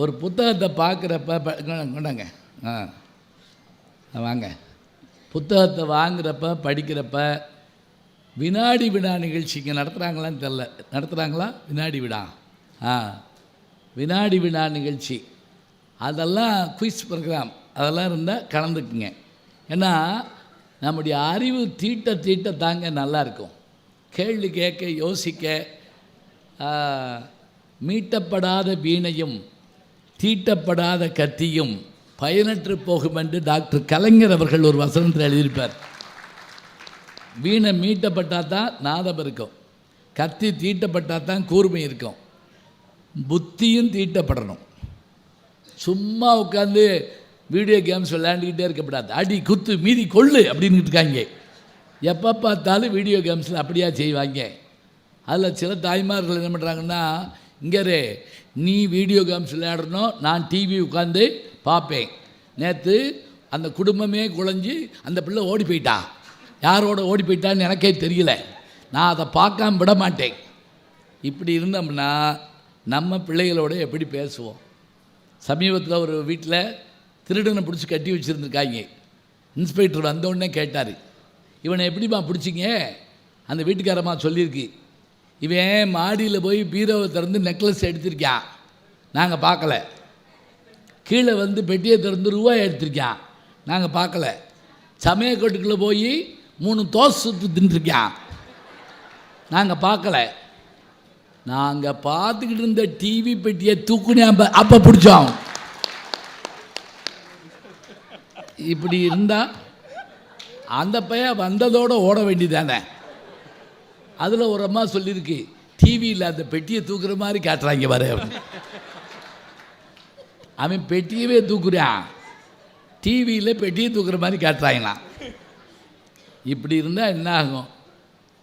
ஒரு புத்தகத்தை பார்க்குறப்ப கொண்டாங்க, ஆ ஆ, வாங்க. புத்தகத்தை வாங்குறப்ப படிக்கிறப்ப வினாடி வினா நிகழ்ச்சிங்க நடத்துகிறாங்களான்னு தெரில. நடத்துகிறாங்களா வினாடி வினா ஆ வினாடி வினா நிகழ்ச்சி. அதெல்லாம் குயிஸ் ப்ரோக்ராம் அதெல்லாம் இருந்தால் கலந்துக்குங்க. ஏன்னா நம்முடைய அறிவு தீட்ட தீட்ட தாங்க நல்லாயிருக்கும் கேள்வி கேட்க யோசிக்க மீட்டப்படாத வீணையும் தீட்டப்படாத கத்தியும் பயனற்று போகும் என்று டாக்டர் கலைஞர் அவர்கள் ஒரு வசனத்தில் எழுதியிருப்பார். வீணை மீட்டப்பட்டால் தான் நாதம் இருக்கும். கத்தி தீட்டப்பட்டால் தான் கூர்மை இருக்கும். புத்தியும் தீட்டப்படணும். சும்மா உட்காந்து வீடியோ கேம்ஸ் விளையாண்டுக்கிட்டே இருக்கக்கூடாது. அடி குத்து மீதி கொள்ளு அப்படின்னு இருக்காங்க. எப்போ பார்த்தாலும் வீடியோ கேம்ஸில் அப்படியா செய்வாங்க. அதில் சில தாய்மார்கள் என்ன பண்ணுறாங்கன்னா இங்கே நீ வீடியோ கேம்ஸ் விளையாடணும் நான் டிவி உட்காந்து பார்ப்பேன். நேற்று அந்த குடும்பமே குழஞ்சி அந்த பிள்ளை ஓடி போயிட்டா. யாரோட ஓடி போயிட்டான்னு எனக்கே தெரியல. நான் அதை பார்க்காம விட மாட்டேன். இப்படி இருந்தோம்னா நம்ம பிள்ளைகளோட எப்படி பேசுவோம்? சமீபத்தில் ஒரு வீட்டில் திருடனை பிடிச்சி கட்டி வச்சுருந்துருக்காங்க. இன்ஸ்பெக்டர் வந்தோடனே கேட்டார். இவனை எப்படிம்மா பிடிச்சிங்க? அந்த வீட்டுக்காரம்மா சொல்லியிருக்கு. இவன் மாடியில் போய் பீரோவை திறந்து நெக்லஸ் எடுத்திருக்கான் நாங்கள் பார்க்கல. கீழே வந்து பெட்டியை திறந்து ரூபாய் எடுத்திருக்கான் நாங்கள் பார்க்கல. சமயக்கட்டுக்குள்ளே போய் மூணு தோசை சுற்று தின்றுருக்கான் நாங்கள் பார்க்கல. நாங்கள் பார்த்துக்கிட்டு இருந்த டிவி பெட்டியை தூக்குனே அப்போ அப்போ பிடிச்சோம். இப்படி இருந்தால் அந்த பையன் வந்ததோடு ஓட வேண்டியதானே அதில் ஒரு அம்மா சொல்லியிருக்கு டிவியில் அந்த பெட்டியை தூக்குற மாதிரி காட்டுறாங்க வர அவன் பெட்டியவே தூக்குறான். டிவியில் பெட்டியை தூக்குற மாதிரி காட்டுறாங்களாம். இப்படி இருந்தால் என்ன ஆகும்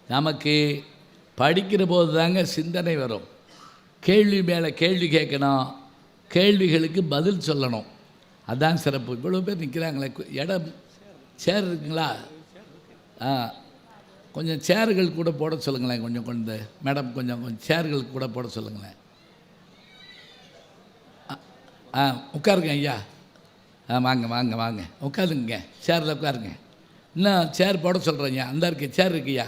நமக்கு படிக்கிற போது தாங்க சிந்தனை வரும். கேள்வி மேலே கேள்வி கேட்கணும். கேள்விகளுக்கு பதில் சொல்லணும். அதான் சிறப்பு. இவ்வளோ பேர் நிற்கிறாங்களே இடம் சேர் இருக்குங்களா? ஆ. கொஞ்சம் சேர்கள் கூட போட சொல்லுங்களேன் கொஞ்சம் கொண்டு. மேடம் கொஞ்சம் கொஞ்சம் சேர்கள் கூட போட சொல்லுங்களேன். ஆ- ஆ உட்காருங்க ஐயா. ஆ வாங்க வாங்க வாங்க. உட்காருங்க சேரில் உட்காருங்க. இன்னும் சேர் போட சொல்கிறேங்க அந்த இருக்கு சேர் இருக்குயா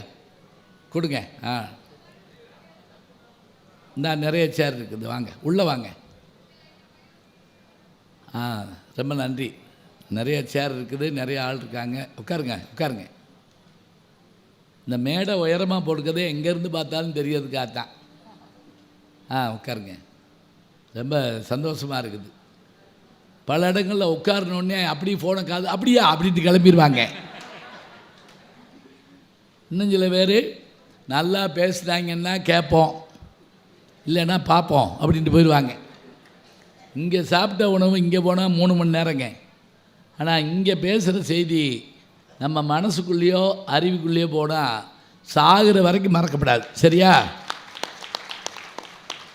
கொடுங்க ஆ. இந்த நிறைய சேர் இருக்குது வாங்க உள்ளே வாங்க. ஆ ரொம்ப நன்றி. நிறைய சேர் இருக்குது நிறைய ஆள் இருக்காங்க. உட்காருங்க உட்காருங்க. இந்த மேடை உயரமாக போட்டுக்கிறதே எங்கேருந்து பார்த்தாலும் தெரியறதுக்காகத்தான் ஆ உட்காருங்க. ரொம்ப சந்தோஷமாக இருக்குது. பல இடங்களில் உட்காரணுன்னே அப்படி ஃபோனை காது அப்படியா? அப்படின்ட்டு கிளம்பிடுவாங்க இன்னும் சில பேர் நல்லா பேசுனாங்கன்னா கேட்போம். இல்லைன்னா பார்ப்போம் அப்படின்ட்டு போயிடுவாங்க. இங்கே சாப்பிட்ட உணவு இங்கே போனால் மூணு மணி நேரங்க. ஆனால் இங்கே பேசுகிற செய்தி நம்ம மனசுக்குள்ளேயோ அறிவுக்குள்ளேயோ போனால் சாகிற வரைக்கும் மறக்கப்படாது. சரியா?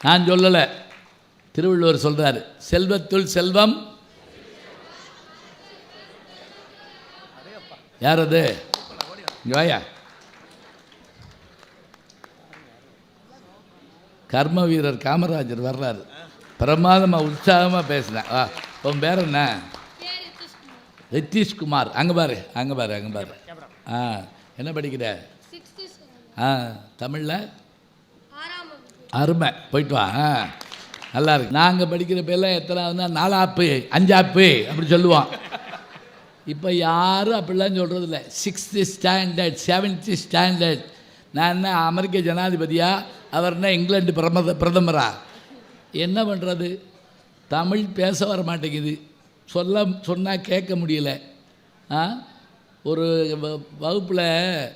நான் சொல்லலை. திருவள்ளுவர் சொல்கிறார் செல்வத்துள் செல்வம். யார் அது? வாயா. கர்ம வீரர் காமராஜர் வர்றாரு. பிரமாதமாக உற்சாகமாக பேசினேன் உன் பேர் என்ன? ரித்தீஷ்குமார் அங்கே பாரு அங்கே பாரு அங்கே பாரு. ஆ என்ன படிக்கிற? ஆ தமிழில்? அருமை. போயிட்டு வா ஆ. நல்லா இருக்கு. நாங்கள் படிக்கிற பேர்லாம் எத்தனாவதுனா நாலாப்பு அஞ்சாப்பு அப்படி சொல்லுவோம் இப்போ யாரும் அப்படிலாம் சொல்கிறது இல்லை சிக்ஸ்த்து ஸ்டாண்டர்ட் செவன்த்து ஸ்டாண்டர்ட். நான் என்ன அமெரிக்க ஜனாதிபதியா? அவர் என்ன இங்கிலாந்து பிரமத பிரதமரா? என்ன பண்ணுறது தமிழ் பேச வர மாட்டேங்குது. சொல்ல சொன்னால் கேட்க முடியல. ஆ? ஒரு வகுப்பில்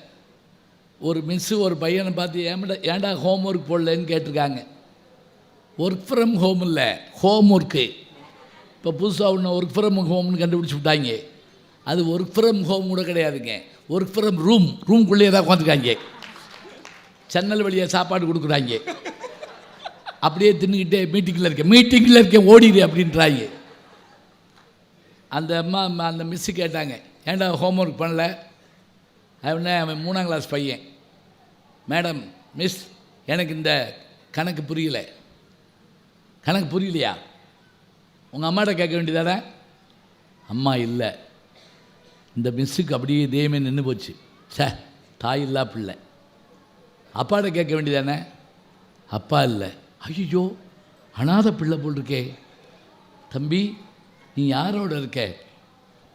ஒரு மிஸ்ஸு ஒரு பையனை பார்த்து ஏன்டா ஏன்டா ஹோம் ஒர்க் போடலன்னு கேட்டிருக்காங்க. ஒர்க் ஃப்ரம் ஹோம் இல்லை ஹோம் ஒர்க்கு இப்போ புதுசாக ஒன்று ஒர்க் ஃப்ரம் ஹோம்னு கண்டுபிடிச்சி விட்டாங்க. அது ஒர்க் ஃப்ரம் ஹோம் கூட கிடையாதுங்க. ஒர்க் ஃப்ரம் ரூம் ரூம்குள்ளேயே தான் உட்காந்துருக்காங்க. ஜன்னல் வழியாக சாப்பாடு கொடுக்குறாங்க. அப்படியே தின்னுக்கிட்டே மீட்டிங்கில் இருக்கேன். மீட்டிங்கில் இருக்கேன் ஓடிடு அப்படின்றாங்க. அந்த அம்மா அந்த மிஸ்ஸு கேட்டாங்க ஏன்டா ஹோம்ஒர்க் பண்ணல? அப்படின்னா அவன் மூணாம் கிளாஸ் பையன். மேடம் மிஸ் எனக்கு இந்த கணக்கு புரியல. கணக்கு புரியலையா? உங்கள் அம்மாட்ட கேட்க வேண்டியதானே? அம்மா இல்லை. இந்த மிஸ்ஸுக்கு அப்படியே இதேமே நின்று போச்சு. சே தாய் இல்லா பிள்ளை. அப்பாட்ட கேட்க வேண்டியதானே? அப்பா இல்லை. ஐயோ அனாத பிள்ளை போல் இருக்கே. தம்பி நீ யாரோட இருக்க?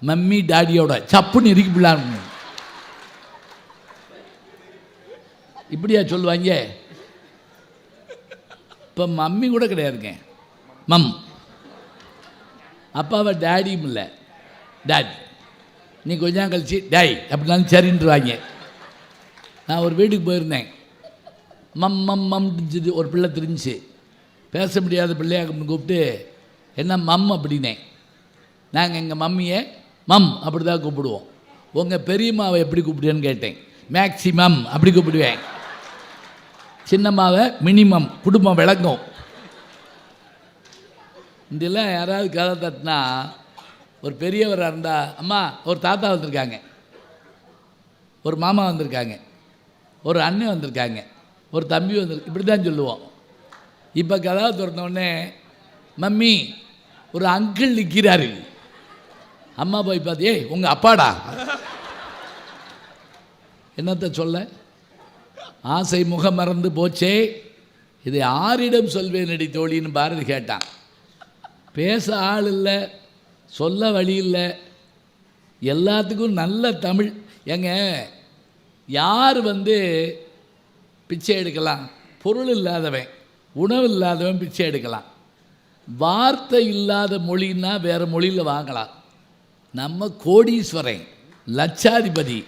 மம்மி டாடியோட. சப்புன்னு இறுக்கி பிள்ளாங்க இப்படியா சொல்லுவாங்க? இப்போ மம்மி கூட கிடையாதுங்க மம். அப்பாவை டேடியும் இல்லை. டேட். நீ கொஞ்ச நாள் கழிச்சு டேய் அப்படின்னாலும் சரின்றுவாங்க. நான் ஒரு வீட்டுக்கு போயிருந்தேன். மம் மம் மம் ஒரு பிள்ளை தெரிஞ்சு. பேச முடியாத பிள்ளையாக கூப்பிட்டு என்ன மம்? அப்படின்னேன். நாங்கள் எங்கள் மம்மியை மம் அப்படி தான் கூப்பிடுவோம். உங்கள் பெரியம்மாவை எப்படி கூப்பிடுவேன்னு கேட்டேன். மேக்சிமம் அப்படி கூப்பிடுவேன். சின்னம்மாவை மினிமம் குடும்பம் விளங்கும். இதெல்லாம் யாராவது கதை தட்டினா ஒரு பெரியவராக இருந்தால் அம்மா ஒரு தாத்தா வந்திருக்காங்க. ஒரு மாமா வந்திருக்காங்க. ஒரு அண்ணன் வந்திருக்காங்க. ஒரு தம்பி வந்து இப்படி தான் சொல்லுவோம். இப்போ கதவை திறந்தோடனே மம்மி ஒரு அங்கிள் நிற்கிறாரு அம்மா போய் பார்த்து ஏய் உங்கள் அப்பாடா? என்னத்தை சொல்ல? ஆசை முகம் மறந்து போச்சே. இதை ஆரிடம் சொல்வேனடி தோழின்னு பாரதி கேட்டான். பேச ஆள் இல்லை சொல்ல வழி இல்லை. எல்லாத்துக்கும் நல்ல தமிழ். ஏங்க யார் வந்து பிச்சை எடுக்கலாம்? பொருள் இல்லாதவன் உணவு இல்லாதவன் பிச்சை எடுக்கலாம். வார்த்தை இல்லாத மொழின்னா வேறு மொழியில் வாங்கலாம். நம்ம கோடீஸ்வரன் லட்சாதிபதி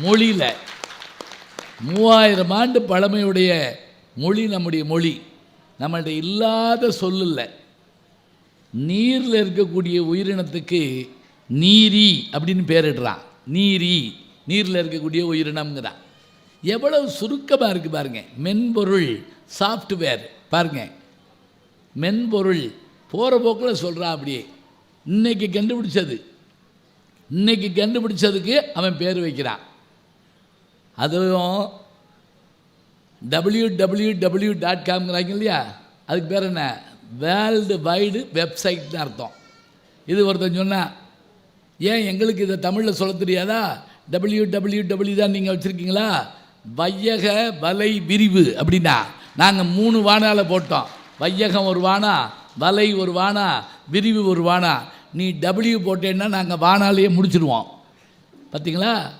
மொழியில் மூவாயிரம் ஆண்டு பழமையுடைய மொழி நம்முடைய மொழி. நம்மள்கிட்ட இல்லாத சொல்லில்லை. நீரில் இருக்கக்கூடிய உயிரினத்துக்கு நீரி அப்படின்னு பேரிடுறான். நீரி நீரில் இருக்கக்கூடிய உயிரினம்ங்கிறான் எவ்வளவு சுருக்கமாக இருக்குது பாருங்க. மென்பொருள் சாஃப்ட்வேர் பாருங்க. மென்பொருள் போகிற போக்கில் சொல்கிறான் அப்படியே. இன்னைக்கு கண்டுபிடிச்சது. இன்னைக்கு கண்டுபிடிச்சதுக்கு அவன் பேர் வைக்கிறான். அதுவும் டபிள்யூ டபிள்யூ டபிள்யூ டாட் காம்ங்கிறாங்க இல்லையா? அதுக்கு பேர் என்ன? வேர்ல்டு வைடு வெப்சைட்னு அர்த்தம். இது ஒருத்தன் சொன்னான் ஏன் எங்களுக்கு இதை தமிழில் சொல்ல தெரியாதா? டபிள்யூ டபிள்யூ டபிள்யூ தான் நீங்கள் வச்சுருக்கீங்களா? வையக வலை விரிவு அப்படின்னா நாங்கள் மூணு வானாவில் போட்டோம். வையகம் ஒரு வானா வலை ஒரு வானா விரிவு ஒரு வானா. நீ டபிள்யூ போட்டேன்னா நாங்கள் வானாலேயே முடிச்சிடுவோம் பார்த்தீங்களா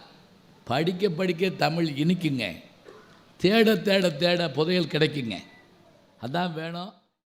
படிக்க படிக்க தமிழ் இனிக்குங்க. தேட தேட தேட புதையல் கிடைக்குங்க. அதான் வேணும்.